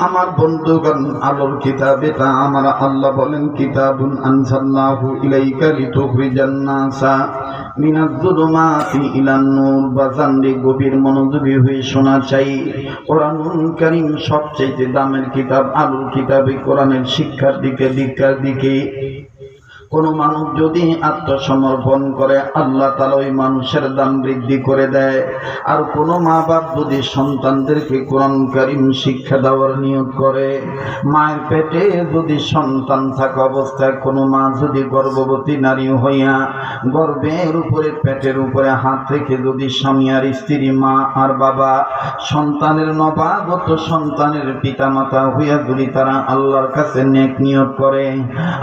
আমার বন্ধুগণ, আলোর কিতাব এটা আমার আল্লাহ বলেন, কিতাবুন আনজাল্লাহু ইলাইকা লিতুখরিজান নাসা মিনাজ যুলুমাতি ইলান নূর। বাজানরে গভীর মনোযোগী হয়ে শোনা চাই। কোরআনুল করিম সবচেয়ে দামের কিতাব, আলোর কিতাবে কোরআনের শিক্ষার দিকে, দীক্ষার দিকে। কোন মানুষ যদি আত্মসমর্পণ করে, আল্লাহ তালা ওই মানুষের দাম বৃদ্ধি করে দেয়। আর কোন মা বাপ যদি সন্তানদেরকে কোরআন কারিম শিক্ষা দেওয়ার নিয়োগ করে, মায়ের পেটে যদি সন্তান থাকা অবস্থায় কোনো মা যদি গর্ভবতী নারী হইয়া গর্বের উপরে, পেটের উপরে হাত রেখে যদি স্বামী আর স্ত্রী, মা আর বাবা সন্তানের নবাগত সন্তানের পিতামাতা হইয়া যদি তারা আল্লাহর কাছে নেক নিয়োগ করে,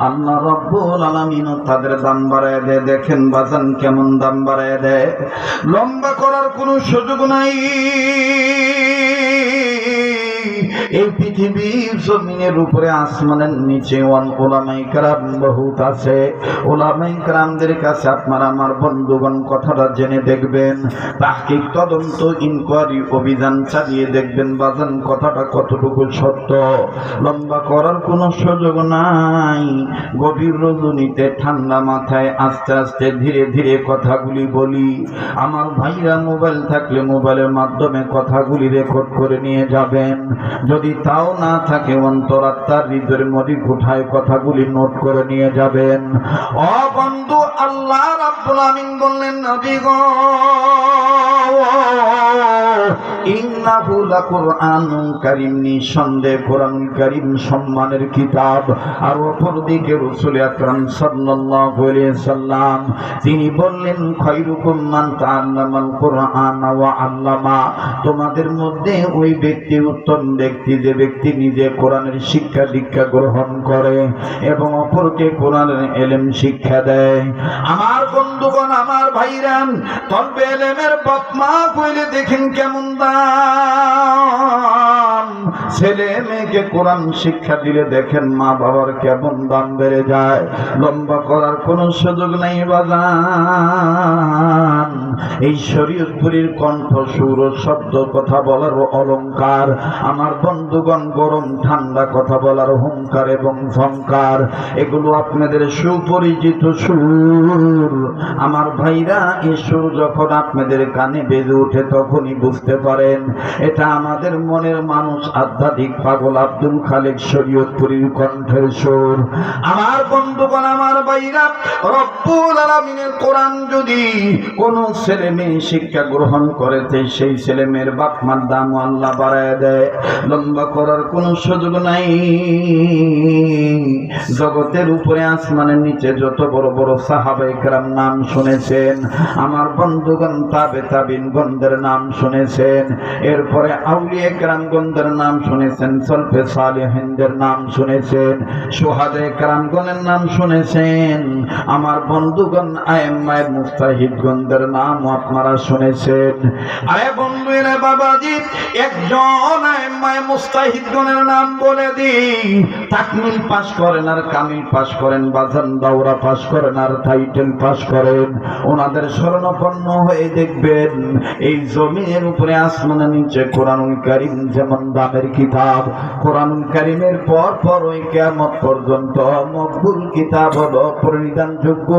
আল্লাহ রব্বুল আলামিনও তাদের দাম বাড়ায় দেয় দেখেন বাজান কেমন দাম বাড়ায় দেয় লম্বা করার কোনো সুযোগ নাই। এই পৃথিবীর জমিনের উপরে আসমানের নিচে ওলামাই কারাম বহুত আছে। ওলামাই কারামদের কাছে আপনার আমার বন্ধুগণ কথাটা জেনে দেখবেন, তাহকিক তদন্ত ইনকোয়ারি অভিযান চালিয়ে দেখবেন, বাজান কথাটা কতটুকু সত্য। লম্বা করার কোনো সুযোগ নাই। গভীর রজনীতে ঠান্ডা মাথায় আস্তে আস্তে ধীরে ধীরে কথাগুলি বলি। আমার ভাইরা মোবাইল থাকলে মোবাইলের মাধ্যমে কথাগুলি রেকর্ড করে নিয়ে যাবেন। যদি তাও না থাকে অন্তরাত্মার হৃদয়ের মধ্যে কোঠায় কথাগুলি নোট করে নিয়ে যাবেন। অ বন্ধু, আল্লাহ রাব্বুল আমিন বললেন, নবী গো কোরআন সম্মানের কিতাব। আর অপর দিকে রাসূল আকরাম সাল্লাল্লাহু আলাইহি সাল্লাম, তিনি বললেন তোমাদের মধ্যে ওই ব্যক্তি উত্তম ব্যক্তি, যে ব্যক্তি নিজে কোরআনের শিক্ষা দীক্ষা গ্রহণ করে এবং অপরকে কোরআনের এলেম শিক্ষা দেয়। আমার বন্ধুগণ, আমার ভাইরান তবে এলেমের বাপমা কইলে দেখেন কেমন ছেলে মেয়েকে কোরআন শিক্ষা দিলে দেখেন মা বাবার কেমন দাম বেড়ে যায়। লম্বা করার কোনো সুযোগ নাই বাজান। এই শরীয়তপুরীর কণ্ঠ, সুর শব্দ কথা বলার অলংকার, আমার বন্ধুগণ গরম ঠান্ডা কথা বলার হুঙ্কার এবং ঝঙ্কার এগুলো আপনাদের সুপরিচিত সুর। আমার ভাইরা এই সুর যখন আপনাদের কানে বেজে ওঠে তখনই বুঝতে পারেন। এটা আমাদের মনের মানুষ, আধ্যাত্মিক পাগল আব্দুল খালেক শরীয়তপুরীর কণ্ঠের সুর। আমার বন্ধুগণ, আমার ভাইরা, রব্বুল আলামিনের কোরআন যদি কোন ছেলে মেয়ে শিক্ষা গ্রহণ করেছে সেই ছেলে মেয়ের বাপ মার দাম আল্লাহ বাড়ায় দেয়। লম্বা করার কোনো সুযোগ নাই। জগতের উপরে, আসমানের নিচে যত বড় বড় সাহাবা একরাম নাম শুনেছেন, আমার বন্ধুগণ, তাবে তাবিন গন্ধের নাম শুনেছেন এরপরে আউলিয়া একরাম নাম শুনেছেন, সলফে সালেহিনদের নাম শুনেছেন, সোহাদে একরামগণের নাম শুনেছেন, আমার বন্ধুগণ আয়েম্মায় মুস্তাহিদ গন্ধের নাম আপনারা শুনেছেন। আরে বন্ধু, এরা বাবাজি, একজন আয়েম্মায় মুস্তাহিদ গণের নাম বলে দিই। তাকমিল পাস করেন আর কামিল পাস করেন, বাজান দাওরা পাস করেন আর টাইটেল পাস করেন। ওনাদের শরণাপন্ন হয়ে দেখবেন, এই জমিনের উপরে আসমানের নিচে কোরআনুল করিম যেমন দামের কিতাব, কোরআনুল করিমের পর পর ওই কেমত পর্যন্ত মকবুল কিতাব হল পরিধানযোগ্য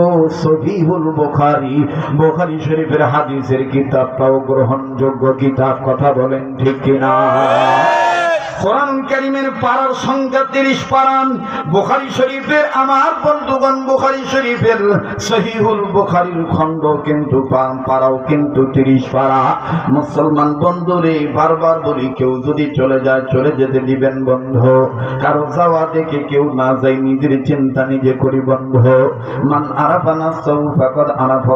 সহিহুল বোখারি। বোখারি শরীফের হাদিসের কিতাবটাও গ্রহণযোগ্য কিতাব, কথা বলেন ঠিক কিনা? কোরআন কারিমের পাড়ার সংখ্যা তিরিশ শরীফের, আমার বন্ধুগণ শরীফের, সহিহুল খণ্ড কিন্তু কিন্তু তিরিশ মুসলমান বারবার বলি, কেউ যদি চলে যায়, চলে যেতে দিবেন বন্ধ। কারও যাওয়া দেখে কেউ না যায়, নিজের চিন্তা নিজে করি বন্ধ। মান আরাফানা সৌ ফাকদ আরাফ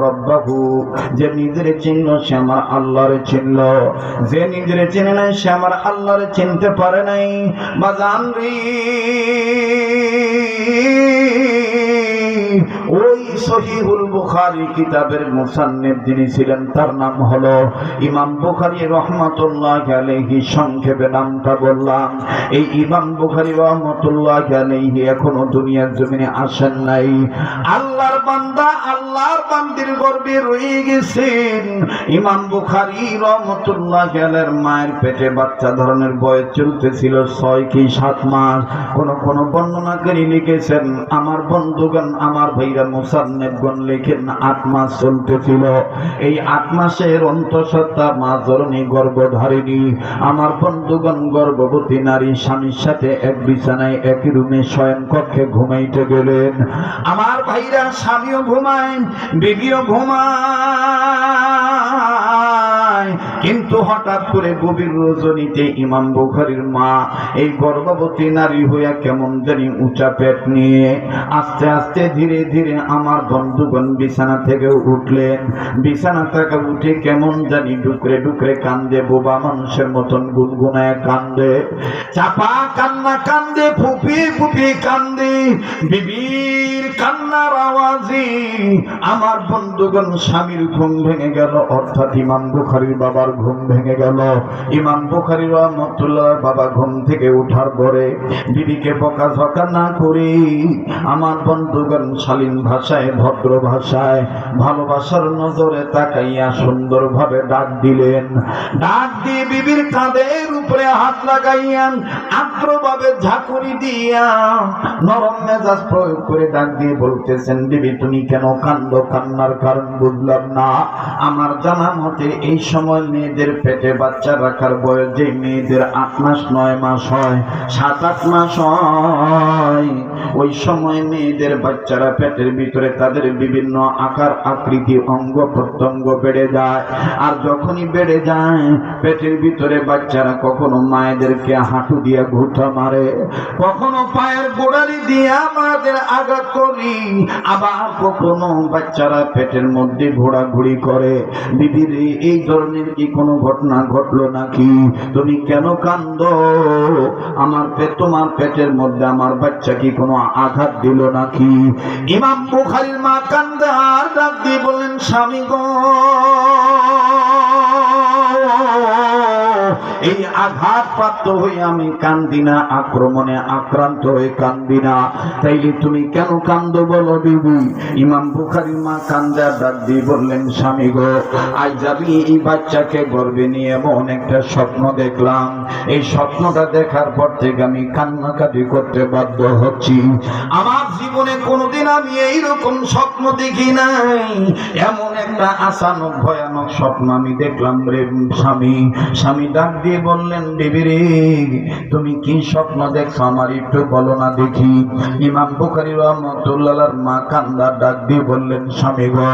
যে নিজের চিহ্ন সে আমার আল্লাহরে চিনল যে নিজের চিনে নাই, সে আমার আল্লাহরে চিনতে পারে নাই বাজান ওই সহিহুল বুখারী কিতাবের মুসান্নিফ যিনি ছিলেন, তার নাম হলো ইমাম বুখারী রহমাতুল্লাহ আলাইহি। সংক্ষেপে নামটা বললাম, এই ইমাম বুখারী রহমাতুল্লাহ আলাইহি এখনও দুনিয়ার জমিনে আসেন নাই। আল্লাহর বান্দা, আল্লাহর বান্দির গর্বে রয়ে গেছেন। ইমাম বুখারী রহমাতুল্লাহ আলাইহির মায়ের পেটে বাচ্চা ধরনের বয়স চলতেছিল ছয় কি সাত মাস। কোন কোন বর্ণনাকারী লিখেছেন, আমার বন্ধুগণ, আমার ভাইরা মুসান্নেবগণ লেখেন, আট মাস চলতেছিল। এই আট মাসের অন্তঃসত্ত্বা মা জরণী ধরেনি আমার বন্ধুগণ গর্ভবতী নারী স্বামীর সাথে এক বিছানায় একই রুমে শয়ন কক্ষে ঘুমাইতে গেলেন। আমার ভাইরা স্বামীও ঘুমায়, বিবিও ঘুমায়। কিন্তু হঠাৎ করে গভীর রজনীতে ইমাম বুখারীর মা এই গর্ভবতী নারী হইয়া কেমন জানি উঁচা পেট নিয়ে আস্তে আস্তে ধীরে ধীরে আমার বন্ধুগণ বিছানা থেকে উঠলেন। বিছানা থেকে উঠে কেমন জানি ডুকরে ডুকরে কান্দে, বোবা মানুষের মতন গুনগুনায় কান্দে। চাপা কান্না কান্দে, ফুপি ফুপি কান্দে। বিবির কান্নার আওয়াজে আমার বন্ধুগণ স্বামীর ঘুম ভেঙে গেল। অর্থাৎ ইমাম বুখারীর বাবার ঘুম ভেঙে গেল। ইমাম বুখারী রহমতুল্লাহ বাবা ঘুম থেকে উঠার পরে বিবিকে বকাঝকা না করে আমার বন্ধুগণ শালীন ভাষায়, ভদ্র ভাষায়, ভালোবাসার নজরে তাকাইয়া সুন্দরভাবে ডাক দিলেন। ডাক দিয়ে বিবির কাঁধের উপরে হাত লাগাইয়া আদ্রভাবে ঝাঁকুনি দিয়া নরম মেজাজ প্রয়োগ করে ডাক দিয়ে বলতেছেন, বিবি, তুমি কেন কান্দ? কান্নার কারণ বুঝলাম না। আমার জানা মতে এই সময় মেয়েদের পেটে বাচ্চা রাখার বয়স যে মেয়েদের আট মাস, নয় মাস হয়, সাত, আট মাস হয়, ওই সময় মেয়েদের বাচ্চারা পেটের ভিতরে তাদের বিভিন্ন আকার, আকৃতি, অঙ্গ, প্রত্যঙ্গ বেড়ে যায়। আর যখনই বেড়ে যায়, পেটের ভিতরে বাচ্চারা কখনো মায়েদেরকে হাঁটু দিয়ে ঘুরতে মারে, কখনো পায়ের গোড়ালি দিয়ে আমাদের আঘাত করি, আবার কখনো বাচ্চারা পেটের মধ্যে ঘোরাঘুরি করে। বিবির এই ধরনের কি কোনো ঘটনা ঘটলো নাকি? তুমি কেন কান্দ আমার তোমার পেটের মধ্যে আমার বাচ্চা কি কোনো আঘাত দিল নাকি? ইমাম বুখারির মা কান্দার ডাক দিয়ে বললেন, স্বামী গো আঘাত প্রাপ্ত হয়ে আমি কান্দি না, আক্রমণে আক্রান্ত হয়ে কান্দি না। তাইলে তুমি কেন কান্দ বলো বিবি? ইমাম বুখারীর মা কান্দা ডাক দিয়ে বললেন, স্বামী গো, আজ যাবি এই বাচ্চাকে গর্বে নিয়ে এমন একটা স্বপ্ন দেখলাম। এই স্বপ্নটা দেখার পর থেকে আমি কান্নাকাটি করতে বাধ্য হচ্ছি। আমার জীবনে কোনোদিন আমি এইরকম স্বপ্ন দেখি নাই। এমন একটা আসানক ভয়ানক স্বপ্ন আমি দেখলাম রে স্বামী। স্বামী ডাক দিয়ে বললেন তুমি কি স্বপ্ন দেখছ আমার একটু বলো না দেখি। ইমাম বুখারী রহমতুল্লাহর মা কান্দা ডাক দিয়ে বললেন, স্বামী গো,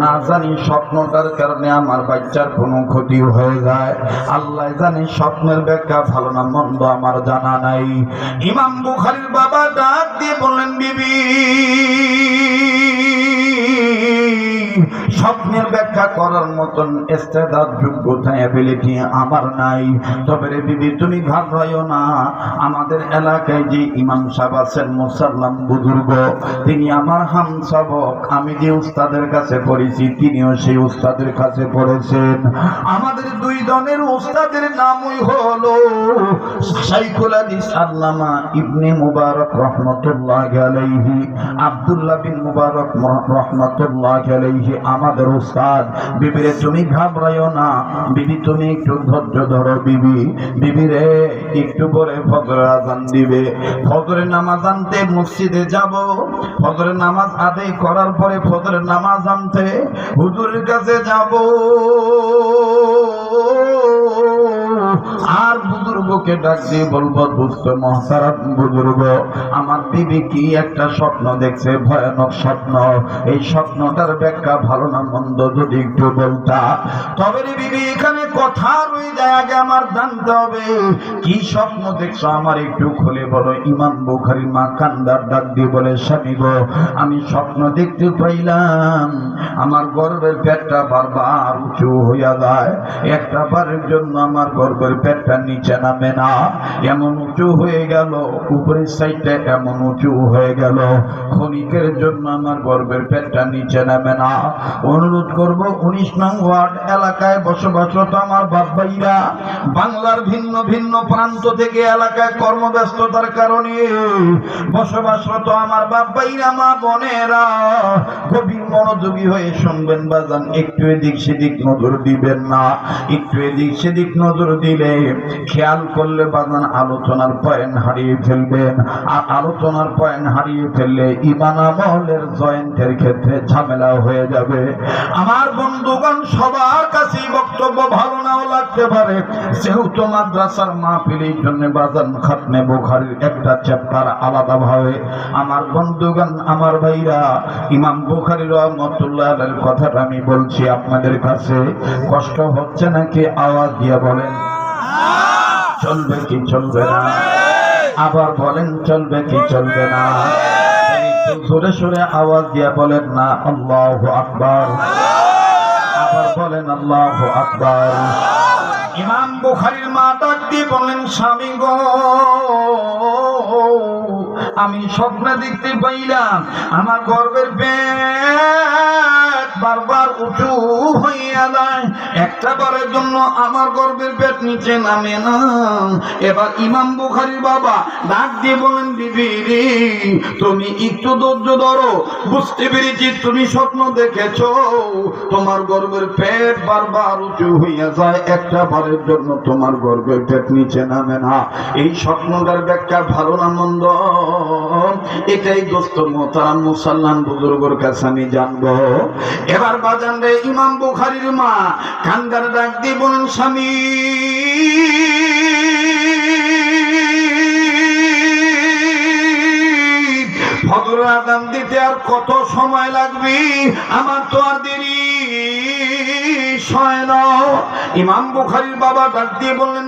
না জানি স্বপ্নটার কারণে আমার বাচ্চার কোনো ক্ষতি হয়ে যায়। আল্লাহ জানে স্বপ্নের ব্যাখ্যা ভালো না মন্দ আমার জানা নাই। ইমাম বুখারীর বাবা ডাক দিয়ে বললেন, বিবি স্বপ্নের ব্যাখ্যা করার মতন ইস্তেদাদ যোগ্যতা অ্যাবিলিটি আমার নাই। তবে রে বিবি, তুমি ঘাবড়াইও না। আমাদের এলাকায় যে ইমাম সাহেব আছেন, মুসাল্লাম বুজুর্গ, তিনি আমার হাম সবক। আমি যে উস্তাদের কাছে পড়েছি, তিনিও সেই উস্তাদের কাছে পড়েছেন। আমাদের দুই দলের উস্তাদের নামই হলো শাইখুল হাদিস সাল্লামা ইবনে মুবারক রহমতুল্লাহ আলাইহি, আব্দুল্লাহ বিন মুবারক রহমতুল্লাহ আলাইহি। আমাদের উস্তাদ। বিবিরে তুমি ঘাবড়াইও না। বিবি, তুমি একটু ধৈর্য ধরো বিবি। বিবিরে একটু পরে ফজর আজান দিবে। ফজরের নামাজ আনতে মসজিদে যাব। ফজরের নামাজ আদায় করার পরে ফজরের নামাজ আনতে হুজুরের কাছে যাব। আর বুজুর্গকে ডাক দিয়ে বলব দুস্থ মহাসারাত বুজুর্গ, আমার বিবি কি একটা স্বপ্ন দেখছে, ভয়ানক স্বপ্ন। এই স্বপ্নটার ব্যাখ্যা ভালো না মন্দ যদি একটু বলতা। তবে রে বিবি, এখানে কথা রয়ে যায়, আগে আমার জানতে হবে। কি স্বপ্ন দেখছ আমার একটু খুলে বলো। ইমাম বুখারি মা কান্দার ডাক দিয়ে বলে, স্বামী গো, আমি স্বপ্ন দেখতে পাইলাম। আমার গর্বের পেটটা বারবার উঁচু হইয়া যায়। একটা বারের জন্য আমার গর্বের পেটটা নিচে নামে না। এমন উঁচু হয়ে গেল, উপরের সাইডটা এমন উঁচু হয়ে গেল। ক্ষণিকের জন্য আমার গর্বের পেটটা নিচে নামে না। অনুরোধ করব, উনিশ নং ওয়ার্ড এলাকায় বসবাসরত আমার বাপ ভাইরা, বাংলার ভিন্ন ভিন্ন প্রান্ত থেকে এলাকায় কর্মব্যস্ততার কারণে বসবাসরত আমার বাপ ভাইরা, মা বোনেরা গভীর মনোযোগী হয়ে শুনবেন, বাজান। একটু এদিক সেদিক নজর দিবেন না। একটু এদিক সেদিক নজর দিলে খেয়াল করলে বাজান আলোচনার পয়েন্ট হারিয়ে ফেলবেন। আর আলোচনার পয়েন্ট হারিয়ে ফেললে ইমান আমলের জয়েন্টের ক্ষেত্রে ঝামেলা হয়ে যাবে। আমার বন্ধুগণ, সবার কাছে বক্তব্য ভালো নাও লাগতে পারে। যেহেতু মাদ্রাসার মা মাহফিলের জন্য বাজান খাতনে বোখারির একটা চ্যাপ্টার আলাদা ভাবে। আমার বন্ধুগণ, আমার ভাইরা, ইমাম বুখারি রহমতুল্লাহ কথাটা আমি বলছি আপনাদের কাছে। কষ্ট হচ্ছে নাকি? আওয়াজ দিয়ে বলেন। চলবে কি চলবে না? আবার বলেন, চলবে কি চলবে না? সুরে সুরে আওয়াজ দিয়ে বলেন না, আল্লাহ আকবর। আবার বলেন, আল্লাহ আকবর। ইমাম বুখারির মা ডাক দিয়ে বলেন স্বামী গো আমি স্বপ্নে দেখতে পাইলাম। আমার গর্বের পেট বারবার উঁচু হইয়া যায়। একটা বারের জন্য আমার গর্বের পেট নিচে নামে না। এবার ইমাম বুখারীর বাবা ডাক দিয়ে বলেন রে, তুমি একটু ধৈর্য ধরো। বুঝতে পেরেছি তুমি স্বপ্ন দেখেছ। তোমার গর্বের পেট বারবার উঁচু হইয়া যায়। একটা বারের জন্য তোমার গর্বের পেট নিচে নামে না। এই স্বপ্নটার ব্যাখ্যা ভালো না মন্দ? এটাই দোস্ত মোতারাম মুসাল্লাম বুজুর্গর কাছে আমি জানব। এবার বাজান রে, ইমাম বুখারির মা কান্দার ডাক দিয়ে স্বামী। ফজর আদান দিতে আর কত সময় লাগবে? আমার তো আর দেরি। ইমাম বুখারির বাবা ডাক দিয়ে বললেন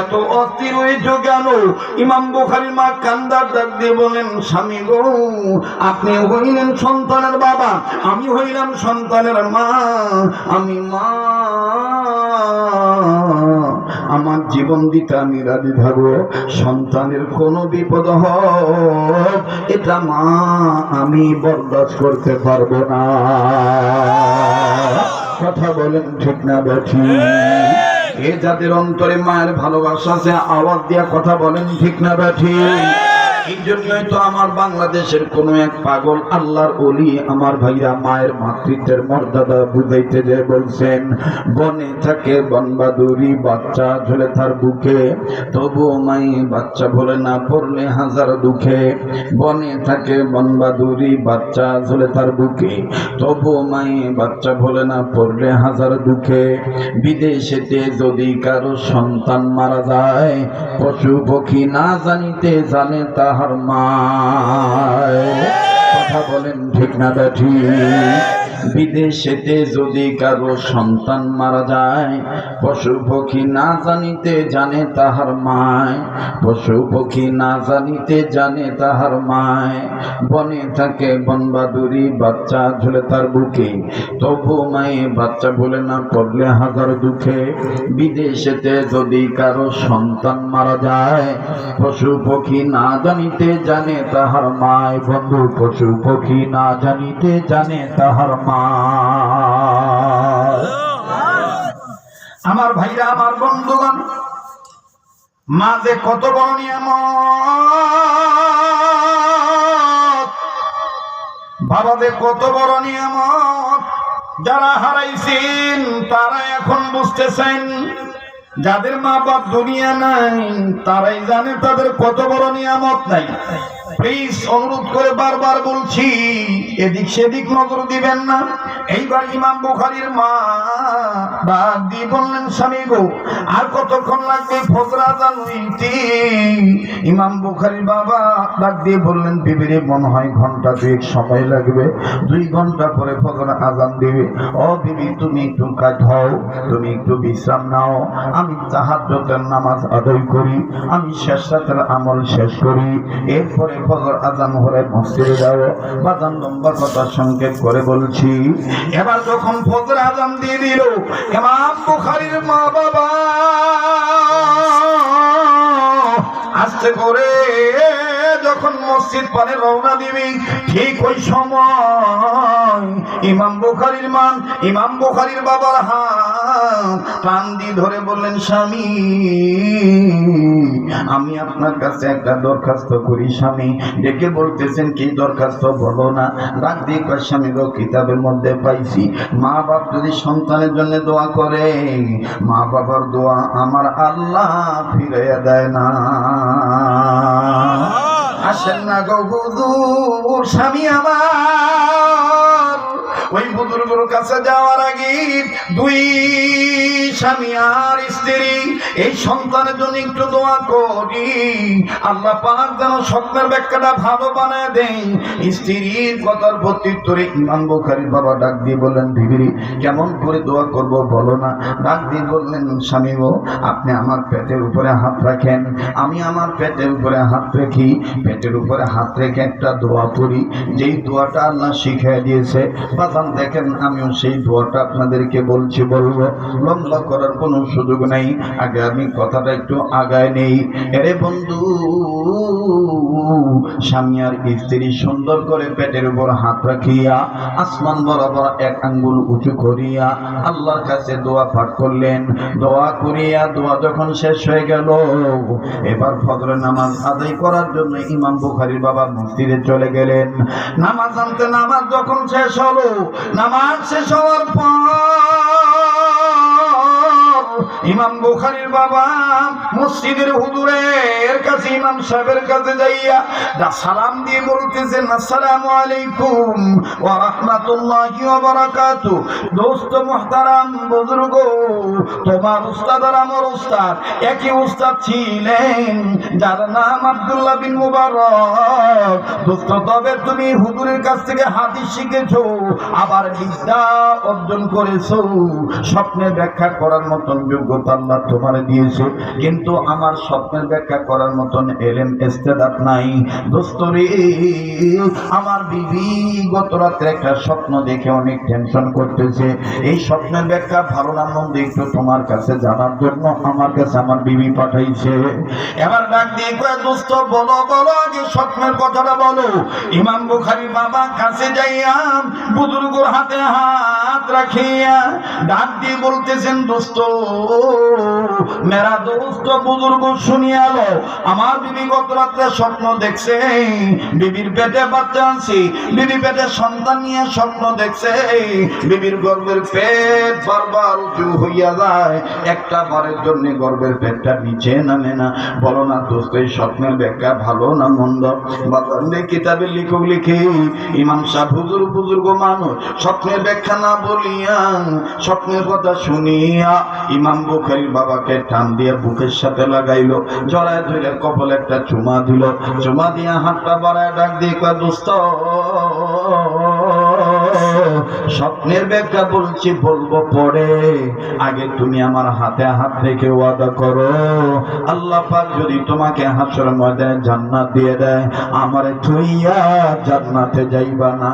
এত অস্থির হয়েছ কেন? ইমাম বুখারির মা কান্দার ডাক দিয়ে বলেন স্বামী গো, আপনি হইলেন সন্তানের বাবা, আমি হইলাম সন্তানের মা, আমি মা জীবন দিতা আমি রাজি থাকব সন্তানের কোন বিপদ হোক এটা মা আমি বরদাস্ত করতে পারব না। কথা বলেন ঠিক না বেঠি এ যাদের অন্তরে মায়ের ভালোবাসা আছে আওয়াজ দিয়া কথা বলেন ঠিক না বেঠি এই জন্যই তো আমার বাংলাদেশের কোন এক পাগল আল্লাহর অলি আমার ভাইরা মায়ের মাতৃত্বের মর্যাদা বুঝাইতে যে বলছেন, বনে থাকে বনবাদুরি, বাচ্চা ঝুলে তার বুকে। তবু মাই বাচ্চা বলে না, পড়লে হাজার দুঃখে। বনে থাকে বনবাদুরি, বাচ্চা ঝুলে তার বুকে। তবু মাই বাচ্চা বলে না, পড়লে হাজার দুঃখে। বিদেশেতে যদি কারও সন্তান মারা যায় পশু পক্ষী না জানিতে জানে তাহার মা কথা বলেন ঠিক না ব্যাঠি বিদেশেতে যদি কারও সন্তান মারা যায়, পশু পক্ষী না জানিতে জানে তাহার মায়, পশু পক্ষী না জানিতে জানে তাহার মায়। বনে থাকে বনবাদুরি, বাচ্চা ঝুলে তার বুকে, তবু মায়ে বাচ্চা বলে না পড়লে হাজার দুঃখে। বিদেশেতে যদি কারও সন্তান মারা যায়, পশু পক্ষী না জানিতে জানে তাহার মায়। বন্ধু, পশু পক্ষী না জানিতে জানে তাহার মা আমার ভাইরা আমার বন্ধুগণ মা যে কত বড় নিয়ামত। বাবা যে কত বড় নিয়ামত। যারা হারাইছেন তারা এখন বুঝতেছেন যাদের মা বাপ দুনিয়া নাই তারাই জানে তাদের কত বড় নিয়ামত নাই। প্লিজ অনুরোধ করে বারবার বলছি এদিক সেদিক নজর দিবেন না। এইবার ইমাম বুখারির মা ডাক দিয়ে বললেন, স্বামী গো, আর কতক্ষণ লাগবে ফজরা জানুইতি ইমাম বুখারির বাবা ডাক দিয়ে বললেন, বিবিরে, মনে হয় ঘণ্টা দুয়েক সময় লাগবে। দুই ঘণ্টা পরে ফজর আজান দিবে। ও বিবি, তুমি একটু কাজ হও, তুমি একটু বিশ্রাম নাও। আমি তাহাজ্জুদের নামাজ আদায় করি, আমি শেষ রাতের আমল শেষ করি। এরপরে ফজর আজান হলে মসজিদে যাও। বাজান লম্বা লম্বা কথা সংক্ষেপ করে বলছি। এবার যখন ফজর আজান দিয়ে দিল এমাম বুখারির মা বাবা আসছে করে যখন মসজিদ পানে রওনা দিবি, ঠিক ওই সময় ইমাম বুখারীর মান, ইমাম বুখারীর বাবার হাত টান দিয়ে ধরে বললেন, স্বামী, আমি আপনার কাছে একটা দরখাস্ত করি, স্বামী। ডেকে বলতেছেন, কি দরখাস্ত? বলো না। ডাক দিয়ে কয়, স্বামী গো, কিতাবের মধ্যে পাইছি। মা বাপ যদি সন্তানের জন্য দোয়া করে, মা বাবার দোয়া আমার আল্লাহ ফিরাইয়া দেয় না। আসেন না গো বধু স্বামী আমার। ওই বুজুর্গর কাছে যাওয়ার আগে দুই স্বামী আর স্ত্রী, এই সন্তানের জন্য একটু দোয়া করি। আল্লাহ পাক যেন স্বপ্নের ব্যাখ্যাটা ভালো বানায় দেন। স্ত্রীর কথার প্রত্যুত্তরে ইমাম বুখারীর বাবা ডাক দিয়ে বললেন বিবিরি কেমন করে দোয়া করব বলো না? ডাক দিয়ে বললেন, স্বামী গো, আপনি আমার পেটের উপরে হাত রাখেন। আমি আমার পেটের উপরে হাত রেখি। পেটের উপরে হাত রেখে একটা দোয়া পড়ি যেই দোয়াটা আল্লাহ শিখিয়ে দিয়েছে বাজান দেখেন, আমিও সেই দোয়াটা আপনাদেরকে বলছি, বলব, লম্বা করার কোনো সুযোগ নেই। আগে আমি কথাটা একটু আগায় নেই। এরে বন্ধু, স্বামী আর স্ত্রী সুন্দর করে পেটের উপর হাত রাখিয়া, আসমান বরাবর এক আঙ্গুল উঁচু করিয়া, আল্লাহর কাছে দোয়া পাঠ করলেন। দোয়া করিয়া, দোয়া যখন শেষ হয়ে গেল, এবার ফজর নামাজ আদায় করার জন্য ইমাম বুখারীর বাবা মসজিদে চলে গেলেন। নামাজ আনতে নামাজ যখন শেষ হলো নামাজ শেষ হওয়ার পর ইমাম বুখারীর বাবা মসজিদের হুজুরের কাছে, ইমাম সাহেবের কাছে যাইয়া দা সালাম দিয়ে বলতেছেন আসসালামু আলাইকুম ওয়া রাহমাতুল্লাহি ওয়া বারাকাতু। দোস্ত মুহতারাম, বুজুর্গ, তোমার উস্তাদ আর আমার উস্তাদ একই উস্তাদ ছিলেন, যার নাম আব্দুল্লাহ বিন মুবারক। দোস্ত, তবে তুমি হুদুরের কাছ থেকে হাদিস শিখেছো, আবার বিদ্যা অর্জন করেছ স্বপ্নের ব্যাখ্যা করার মতন যোগ্যতা আল্লাহ তোমার দিয়েছে। কিন্তু আমার স্বপ্নের ব্যাখ্যা করার মতন এলেম ইস্তেদাত নাই। দোস্তরে আমার বিবি গত রাত্রে একটা স্বপ্ন দেখে অনেক টেনশন করতেছে। এই স্বপ্নের ব্যাখ্যা ভালো না মন্দ একটু তোমার কাছে জানার জন্য আমার কাছে আমার বিবি পাঠাইছে। এবার ডাক দিয়ে দোস্ত, বলো বলো, আগে স্বপ্নের কথাটা বলো। ইমাম বুখারী বাবা কাছে যাইয়া বুজুর্গর হাতে হাত রাখিয়া ডাক দিয়ে বলতেছেন, দোস্ত মেরা দোস্ত, বুজুর্গ শুনিয়ালো আমার বিবি গত রাত্রে স্বপ্ন দেখছে। বিবির পেটে বাচ্চা আনছি। বিবি পেটে সন্তান নিয়ে স্বপ্ন দেখছে। বিবির গর্ভের পেট বারবার উঁচু হইয়া যায়। একটা বারের জন্য গর্ভের পেটটা নিচে নামে না। বলো না দোস্ত, এই স্বপ্নের ব্যাখ্যা ভালো না মন্দ? বাজারে কিতাবে লিখুক লিখি। ইমাম সাহ হুজুর, বুজুর্গ মানুষ, স্বপ্নের ব্যাখ্যা না বলিয়া স্বপ্নের কথা শুনিয়া ইমাম বুখারীর বাবাকে টান দিয়ে বুকের সাথে লাগাইলো, জড়ায় ধরে কপালে একটা চুমা দিল। চুমা দিয়া হাতটা বাড়ায় ডাক দিয়ে কয়, দোস্ত, স্বপ্নের ব্যাখ্যা বলছি, বলব পরে। আগে তুমি আমার হাতে হাত রেখে ওয়াদা করো। আল্লাহ পাক যদি তোমাকে হাসর ময়দানে জান্নাত দিয়ে দেয়, আমারে থুইয়া জান্নাতে যাইবা না।